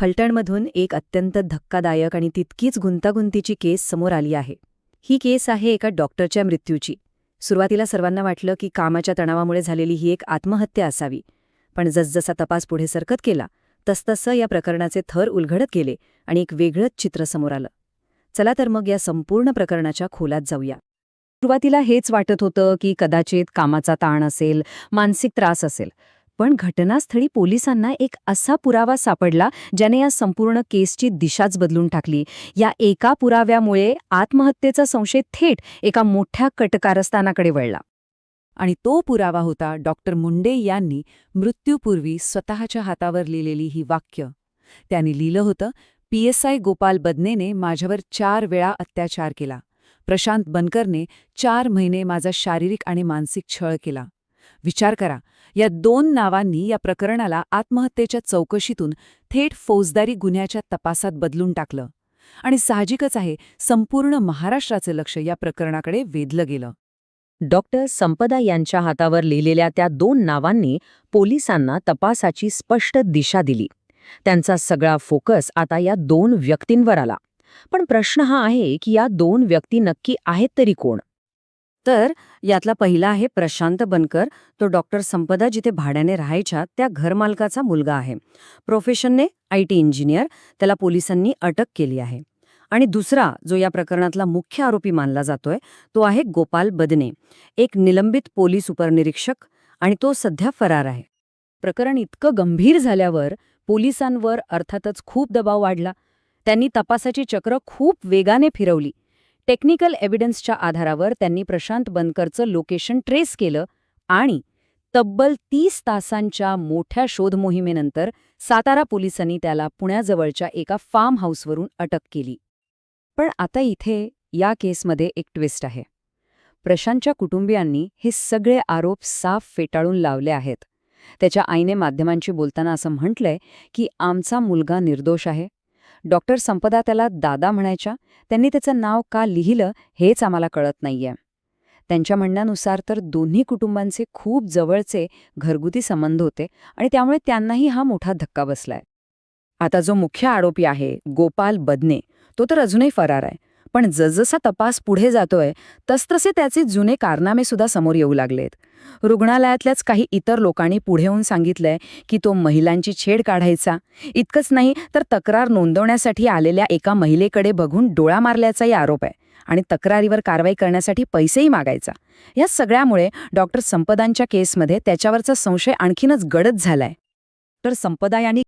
फलटणमधून एक अत्यंत धक्कादायक आणि तितकीच गुंतागुंतीची केस समोर आली आहे. ही केस आहे एका डॉक्टरच्या मृत्यूची. सुरुवातीला सर्वांना वाटलं की कामाच्या तणावामुळे झालेली ही एक आत्महत्या असावी. पण जसजसा तपास पुढे सरकत केला तसतसं या प्रकरणाचे थर उलघडत गेले आणि एक वेगळंच चित्र समोर आलं. चला तर मग या संपूर्ण प्रकरणाच्या खोलात जाऊया. सुरुवातीला हेच वाटत होतं की कदाचित कामाचा ताण असेल मानसिक त्रास असेल पण घटनास्थळी पोलिसांना एक असा पुरावा सापडला ज्याने या संपूर्ण केसची दिशाच बदलून टाकली. या एका पुराव्यामुळे आत्महत्येचा संशय थेट एका मोठ्या कटकारस्थानाकडे वळला. आणि तो पुरावा होता डॉक्टर मुंडे यांनी मृत्यूपूर्वी स्वतःच्या हातावर लिहिलेली ही वाक्य. त्यांनी लिहिलं होतं पी एस आय गोपाल बदनेने माझ्यावर चार वेळा अत्याचार केला. प्रशांत बनकरने चार महिने माझा शारीरिक आणि मानसिक छळ केला. विचार करा. या दोन नावांनी या प्रकरणाला आत्महत्येच्या चौकशीतून थेट फौजदारी गुन्ह्याच्या तपासात बदलून टाकलं. आणि साहजिकच आहे संपूर्ण महाराष्ट्राचे लक्ष या प्रकरणाकडे वेधलं गेलं. डॉक्टर संपदा यांच्या हातावर लिहिलेल्या त्या दोन नावांनी पोलिसांना तपासाची स्पष्ट दिशा दिली. त्यांचा सगळा फोकस आता या दोन व्यक्तींवर आला. पण प्रश्न हा आहे की या दोन व्यक्ती नक्की आहेत तरी कोण? तर यातला पहिला आहे प्रशांत बनकर. तो डॉक्टर संपदा जिथे भाड्याने राहायच्या त्या घरमालकाचा मुलगा आहे. प्रोफेशनने आय टी इंजिनियर त्याला पोलिसांनी अटक केली आहे. आणि दुसरा जो या प्रकरणातला मुख्य आरोपी मानला जातोय तो आहे गोपाल बदने एक निलंबित पोलीस उपनिरीक्षक आणि तो सध्या फरार आहे. प्रकरण इतकं गंभीर झाल्यावर पोलिसांवर अर्थातच खूप दबाव वाढला. त्यांनी तपासाची चक्र खूप वेगाने फिरवली. टेक्निकल एव्हिडन्सच्या आधारावर त्यांनी प्रशांत बनकरचं लोकेशन ट्रेस केलं आणि तब्बल तीस तासांच्या मोठ्या शोध मोहिमेनंतर सातारा पोलिसांनी त्याला पुण्याजवळच्या एका फार्म हाऊसवरून अटक केली. पण आता इथे या केसमध्ये एक ट्विस्ट आहे. प्रशांतच्या कुटुंबियांनी हे सगळे आरोप साफ फेटाळून लावले आहेत. त्याच्या आईने माध्यमांशी बोलताना असं म्हटलंय की आमचा मुलगा निर्दोष आहे. डॉक्टर संपदा त्याला दादा म्हणायच्या त्यांनी त्याचं नाव का लिहिलं हेच आम्हाला कळत नाहीये. त्यांच्या म्हणण्यानुसार तर दोन्ही कुटुंबांचे खूप जवळचे घरगुती संबंध होते आणि त्यामुळे त्यांनाही हा मोठा धक्का बसलाय. आता जो मुख्य आरोपी आहे गोपाल बदने तो तर अजूनही फरार आहे. पण जसजसा तपास पुढे जातोय तसतसे त्याचे जुने कारनामे सुद्धा समोर येऊ लागलेत. रुग्णालयातल्याच काही इतर लोकांनी पुढे येऊन सांगितलंय की तो महिलांची छेड काढायचा. इतकंच नाही तर तक्रार नोंदवण्यासाठी आलेल्या एका महिलेकडे बघून डोळा मारल्याचाही आरोप आहे आणि तक्रारीवर कारवाई करण्यासाठी पैसेही मागायचा. या सगळ्यामुळे डॉक्टर संपदांच्या केसमध्ये त्याच्यावरचा संशय आणखीनच गडद झालाय. तर संपदा यांनी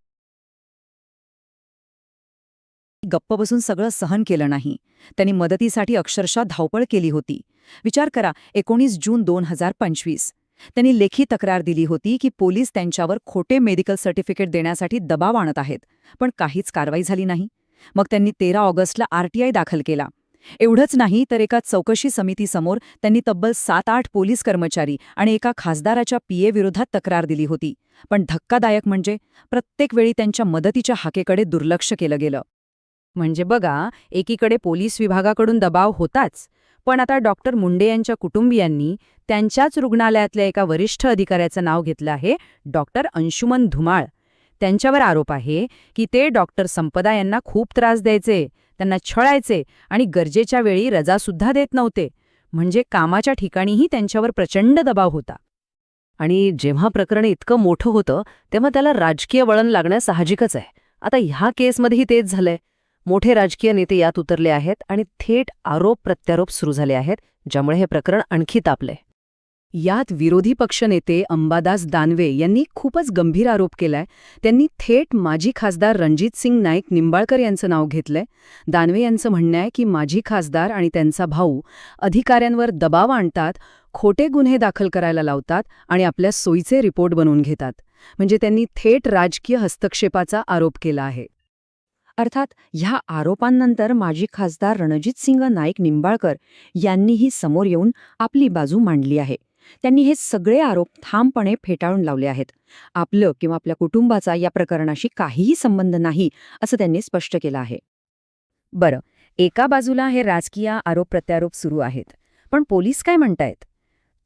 गप्प बसून सगळं सहन केलं नाही. त्यांनी मदतीसाठी अक्षरशः धावपळ केली होती. विचार करा एकोणीस जून दोन हजार पंचवीस. त्यांनी लेखी तक्रार दिली होती की पोलीस त्यांच्यावर खोटे मेडिकल सर्टिफिकेट देण्यासाठी दबाव आणत आहेत पण काहीच कारवाई झाली नाही. मग त्यांनी तेरा ऑगस्टला आरटीआय दाखल केला. एवढंच नाही तर एका चौकशी समितीसमोर त्यांनी तब्बल सात आठ पोलीस कर्मचारी आणि एका खासदाराच्या पीए विरोधात तक्रार दिली होती. पण धक्कादायक म्हणजे प्रत्येक वेळी त्यांच्या मदतीच्या हाकेकडे दुर्लक्ष केलं गेलं. म्हणजे बघा एकीकडे पोलीस विभागाकडून दबाव होताच पण आता डॉक्टर मुंडे यांच्या कुटुंबियांनी त्यांच्याच रुग्णालयातल्या एका वरिष्ठ अधिकाऱ्याचं नाव घेतलं आहे डॉक्टर अंशुमन धुमाळ. त्यांच्यावर आरोप आहे की ते डॉक्टर संपदा यांना खूप त्रास द्यायचे त्यांना छळायचे आणि गरजेच्या वेळी रजासुद्धा देत नव्हते. म्हणजे कामाच्या ठिकाणीही त्यांच्यावर प्रचंड दबाव होता. आणि जेव्हा प्रकरण इतकं मोठं होतं तेव्हा त्याला राजकीय वळण लागणं साहजिकच आहे. आता ह्या केसमध्येही तेच झालंय. मोठे राजकीय नेते यात उतरले आहेत आणि थेट आरोप प्रत्यारोप सुरू झाले आहेत ज्यामुळे हे प्रकरण आणखी तापले यात विरोधी पक्षनेते अंबादास दानवे यांनी खूपच गंभीर आरोप केलाय. त्यांनी थेट माजी खासदार रणजित सिंग नाईक निंबाळकर यांचं नाव घेतलंय. दानवे यांचं म्हणणं आहे की माजी खासदार आणि त्यांचा भाऊ अधिकाऱ्यांवर दबाव आणतात खोटे गुन्हे दाखल करायला लावतात आणि आपल्या सोयीचे रिपोर्ट बनवून घेतात. म्हणजे त्यांनी थेट राजकीय हस्तक्षेपाचा आरोप केला आहे. अर्थात ह्या आरोपांनंतर माजी खासदार रणजित सिंग नाईक निंबाळकर यांनीही समोर येऊन आपली बाजू मांडली आहे. त्यांनी हे सगळे आरोप ठामपणे फेटाळून लावले आहेत. आपलं किंवा आपल्या कुटुंबाचा या प्रकरणाशी काहीही संबंध नाही असं त्यांनी स्पष्ट केलं आहे. बरं एका बाजूला हे राजकीय आरोप प्रत्यारोप सुरू आहेत पण पोलीस काय म्हणतायत?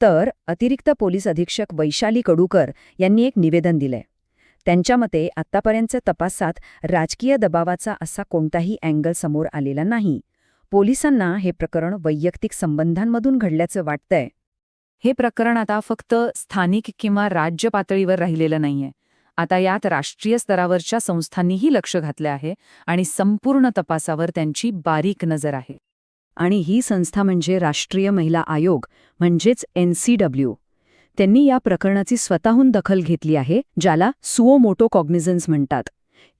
तर अतिरिक्त पोलीस अधीक्षक वैशाली कडूकर यांनी एक निवेदन दिलंय. त्यांच्या मते आत्तापर्यंतच्या तपासात राजकीय दबावाचा असा कोणताही अँगल समोर आलेला नाही. पोलिसांना हे प्रकरण वैयक्तिक संबंधांमधून घडल्याचं वाटतंय. हे प्रकरण आता फक्त स्थानिक किंवा राज्य पातळीवर राहिलेलं नाहीये. आता यात राष्ट्रीय स्तरावरच्या संस्थांनीही लक्ष घातले आहे आणि संपूर्ण तपासावर त्यांची बारीक नजर आहे. आणि ही संस्था म्हणजे राष्ट्रीय महिला आयोग म्हणजेच एन सी डब्ल्यू. त्यांनी या प्रकरणाची स्वतःहून दखल घेतली आहे ज्याला सुओ मोटो कॉग्निझन्स म्हणतात.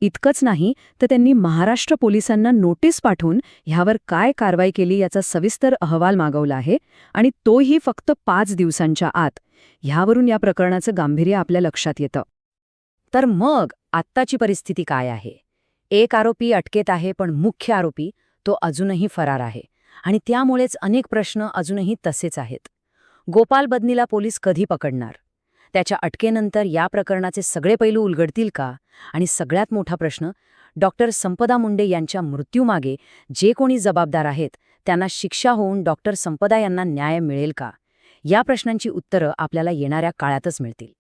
इतकंच नाही तर त्यांनी महाराष्ट्र पोलिसांना नोटीस पाठवून ह्यावर काय कारवाई केली याचा सविस्तर अहवाल मागवला आहे आणि तोही फक्त पाच दिवसांच्या आत. ह्यावरून या प्रकरणाचं गांभीर्य आपल्या लक्षात येतं. तर मग आत्ताची परिस्थिती काय आहे? एक आरोपी अटकेत आहे पण मुख्य आरोपी तो अजूनही फरार आहे. आणि त्यामुळेच अनेक प्रश्न अजूनही तसेच आहेत. गोपाल बदनीला पोलीस कधी पकडणार? त्याच्या अटकेनंतर या प्रकरणाचे सगळे पैलू उलगडतील का? आणि सगळ्यात मोठा प्रश्न डॉक्टर संपदा मुंडे यांच्या मृत्यूमागे जे कोणी जबाबदार आहेत त्यांना शिक्षा होऊन डॉक्टर संपदा यांना न्याय मिळेल का? या प्रश्नांची उत्तरं आपल्याला येणाऱ्या काळातच मिळतील.